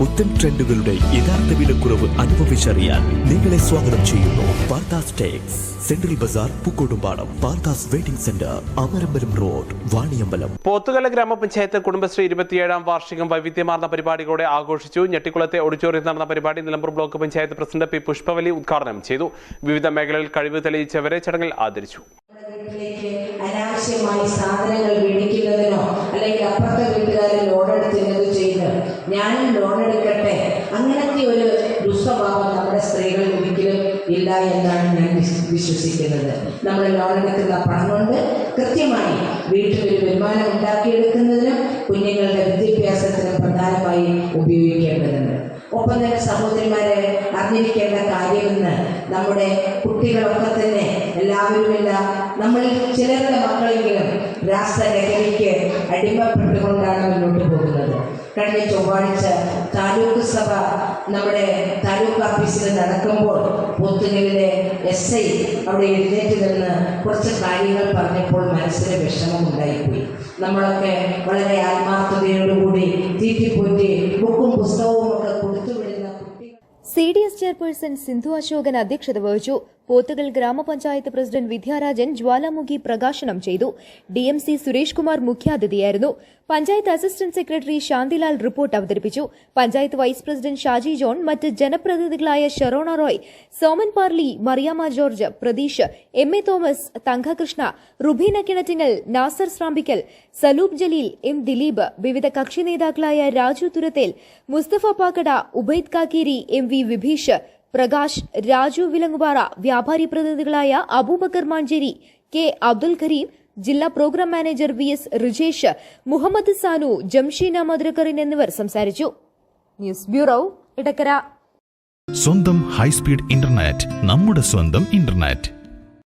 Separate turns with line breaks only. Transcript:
പുത്തൻ ട്രെൻഡുകളുടെ യഥാർത്ഥ വിലക്കുറവ് അനുഭവിച്ചറിയാൻ നിങ്ങളെ സ്വാഗതം ചെയ്യുന്നു Parthas Tex. Central bazaar Pookkottumpadam Parthas wedding centre Amarambalam road Vaniyambalam.
Pothukal ഗ്രാമപഞ്ചായത്ത് കുടുംബശ്രീ ഇരുപത്തിയേഴാം വാർഷികം വൈവിധ്യമാർന്ന പരിപാടികളോടെ ആഘോഷിച്ചു. ഞെട്ടിക്കുളത്തെ ഓഡിറ്റോറിയത്തിൽ നടന്ന പരിപാടി Nilambur block panchayat president P Pushpavalli ഉദ്ഘാടനം ചെയ്തു. വിവിധ മേഖലകളിൽ കഴിവ് തെളിയിച്ചവരെ ചടങ്ങിൽ ആദരിച്ചു.
അനാവശ്യമായി സാധനങ്ങൾ മേടിക്കുന്നതിനോ അല്ലെങ്കിൽ അപ്പുറത്തെ വീട്ടുകാരൻ ലോൺ എടുത്തിരുന്നത് ചെയ്ത് ഞാനും ലോൺ ഇല്ല എന്നാണ് ഞാൻ വിശ്വ- വിശ്വസിക്കുന്നത്. നമ്മൾ ലോൺ എടുക്കുന്ന പണം കൊണ്ട് കൃത്യമായി വീട്ടിലൊരു വരുമാനം ഉണ്ടാക്കിയെടുക്കുന്നതിനും കുഞ്ഞുങ്ങളുടെ വിദ്യാഭ്യാസത്തിനും പ്രധാനമായി ഉപയോഗിക്കേണ്ടതുണ്ട്. ഒപ്പം തന്നെ സഹോദരിമാരെ അറിഞ്ഞിരിക്കേണ്ട കാര്യമെന്ന് നമ്മുടെ കുട്ടികളൊക്കെ തന്നെ എല്ലാവരുമില്ല. നമ്മളിൽ ചിലരുടെ മക്കളെങ്കിലും രാസലഹരിക്ക് അടിമപ്പെട്ടുകൊണ്ടാണ് മുന്നോട്ട് പോകുന്നത്. കഴിഞ്ഞ ചൊവ്വാഴ്ച താലൂക്ക് സഭ നമ്മുടെ ഓഫീസിൽ നടക്കുമ്പോൾ പോത്തുകലിലെ എസ് ഐ അവിടെ എഴുന്നേറ്റ് നിന്ന് കുറച്ച് കാര്യങ്ങൾ പറഞ്ഞപ്പോൾ മനസ്സിന് വിഷമം ഉണ്ടായിപ്പോയി നമ്മളൊക്കെ വളരെ ആത്മാർത്ഥതയോടുകൂടി തീറ്റിപ്പോറ്റി ബുക്കും പുസ്തകവും ഒക്കെ കൊടുത്തു വിടുന്ന
C D S chairperson Sindhu Ashokan അധ്യക്ഷത വഹിച്ചു. പോത്തുകൽ ഗ്രാമപഞ്ചായത്ത് പ്രസിഡന്റ് വിദ്യാരാജൻ ജ്വാലാമുഖി പ്രകാശനം ചെയ്തു. D M C Suresh Kumar മുഖ്യാതിഥിയായിരുന്നു. Panchayat assistant secretary Shantilal report അവതരിപ്പിച്ചു. Panchayat vice president Shaji John മറ്റ് ജനപ്രതിനിധികളായ Sherona Roy Soman Parli Mariyama George Pratheesh M A Thomas Thankakrishna Rubeena Kinattingal Nasar Srampikkal Saloob Jaleel M Dileep വിവിധ കക്ഷി നേതാക്കളായ Raju Thurathel Mustafa Pakkada Ubaid Kakkeri M V Vibheesh Prakash Raju Vilangupara വ്യാപാരി പ്രതിനിധികളായ Abubakar Mancheri K Abdul Kareem ജില്ലാ programme manager V S Rijesh Muhammad Sanu Jamsheena മധുരക്കറിൻ എന്നിവർ സംസാരിച്ചു. News bureau Edakkara.
സ്വന്തം high speed internet നമ്മുടെ സ്വന്തം ഇന്റർനെറ്റ്.